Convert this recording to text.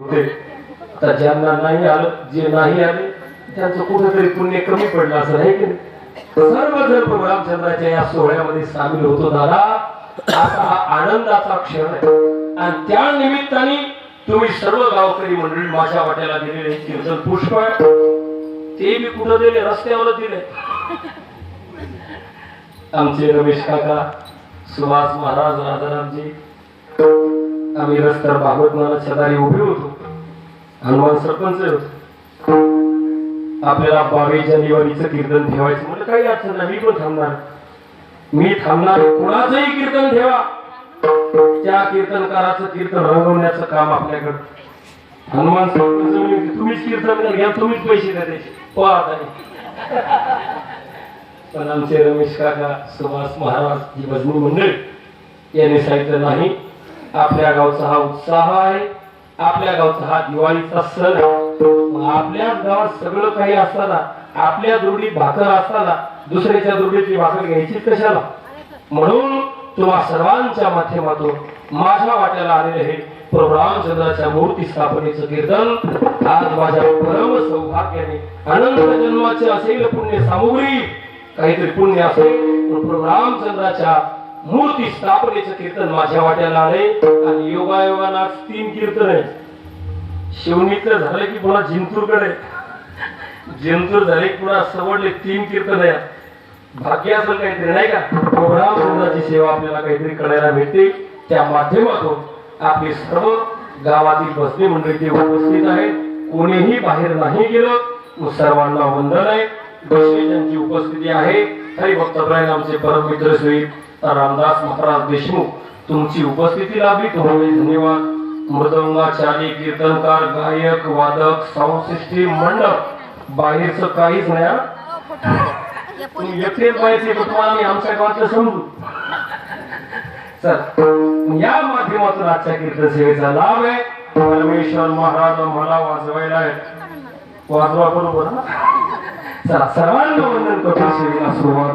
आता ज्यांना नाही आलं जे नाही आले त्यांचं कुठेतरी पुण्य कमी पडलं असं नाही की नाही? सर्वजण प्रभू रामचंद्राच्या या सोहळ्यामध्ये सामील होतो दादा. हा आनंदाचा क्षण आहे. आणि त्या निमित्ताने तुम्ही सर्व गावकरी मंडळी माझ्या वाट्याला दिलेले कीर्तन पुष्प ते बी कुठं दिले रस्त्यावर दिले. आमचे रमेश काका सुभाष महाराज राजारामजी. आम्ही रस्त्यावर भागवत मला शेजारी उभे होतो. हनुमान सरपंच होतो. आपल्याला बावीस जानेवारीचं कीर्तन ठेवायचं. म्हटलं काही अडचण नाही मी पण थांबणार. मी थांबणार कुणाचंही कीर्तन ठेवा. त्या कीर्तनकाराचं कीर्तन रंगवण्याचं काम आपल्याकडं. हनुमान सरपंच तुम्हीच कीर्तन घ्या तुम्हीच पैसे द्या त्याचे. पाहत आहे. पण आमचे रमेश काका सुभाष महाराज ही भजनी मंडळ यांनी सांगितलं नाही आपल्या गावचा हा उत्साह आहे. आपल्या गावचा हा दिवाळीचा सण आपल्या आपल्याच गावात सगळं काही असताना आपल्या दुर्डी भाकर असताना दुसऱ्याच्या दुर्डीची भाकर घ्यायची कशाला? म्हणून तुम्हा सर्वांच्या माध्यमातून माझ्या वाट्याला आलेले हे प्रभू रामचंद्राच्या मूर्ती स्थापनेचं कीर्तन आज माझ्या परम सौभाग्याने अनंत जन्माचे असेल पुण्य सामुग्री काहीतरी पुण्य असेल प्रभू रामचंद्राच्या मूर्ती स्थापनेचं कीर्तन माझ्या वाट्याला आले आणि योगायोगानं आज तीन कीर्तन आहे शिवणीतलं झालं की पुन्हा जिंतूरकडे. जिंतूर झाले की पुन्हा सवडले तीन कीर्तन आहे भाग्य असेल काहीतरी नाही का? प्रभू सेवा आपल्याला काहीतरी करायला भेटते. त्या माध्यमातून आपली सर्व गावातील बसणी मंडळी ते उपस्थित आहेत. कोणीही बाहेर नाही गेलं. सर्वांना वंदन आहे. उपस्थिती आहे. हरिभक्तप्राय आमचे परम मित्र श्री रामदास महाराज देशमुख तुमची उपस्थिती लाभित होईल. धन्यवाद. मृदंगाचारी कीर्तनकार गायक वादक साऊंड सिस्टीम मंडप. बाहेरचं काहीच नाही तुम्ही एकटेच पाहिजे तुम्हाला मी आमच्या गावातलं समजू. सर या माध्यमातून आजच्या कीर्तन सेवेचा लाभ आहे. परमेश्वर महाराज मला वाजवायला वाजवा बरोबर हा? चला सर्वांना वंदन करतो. सेवेला सुरुवात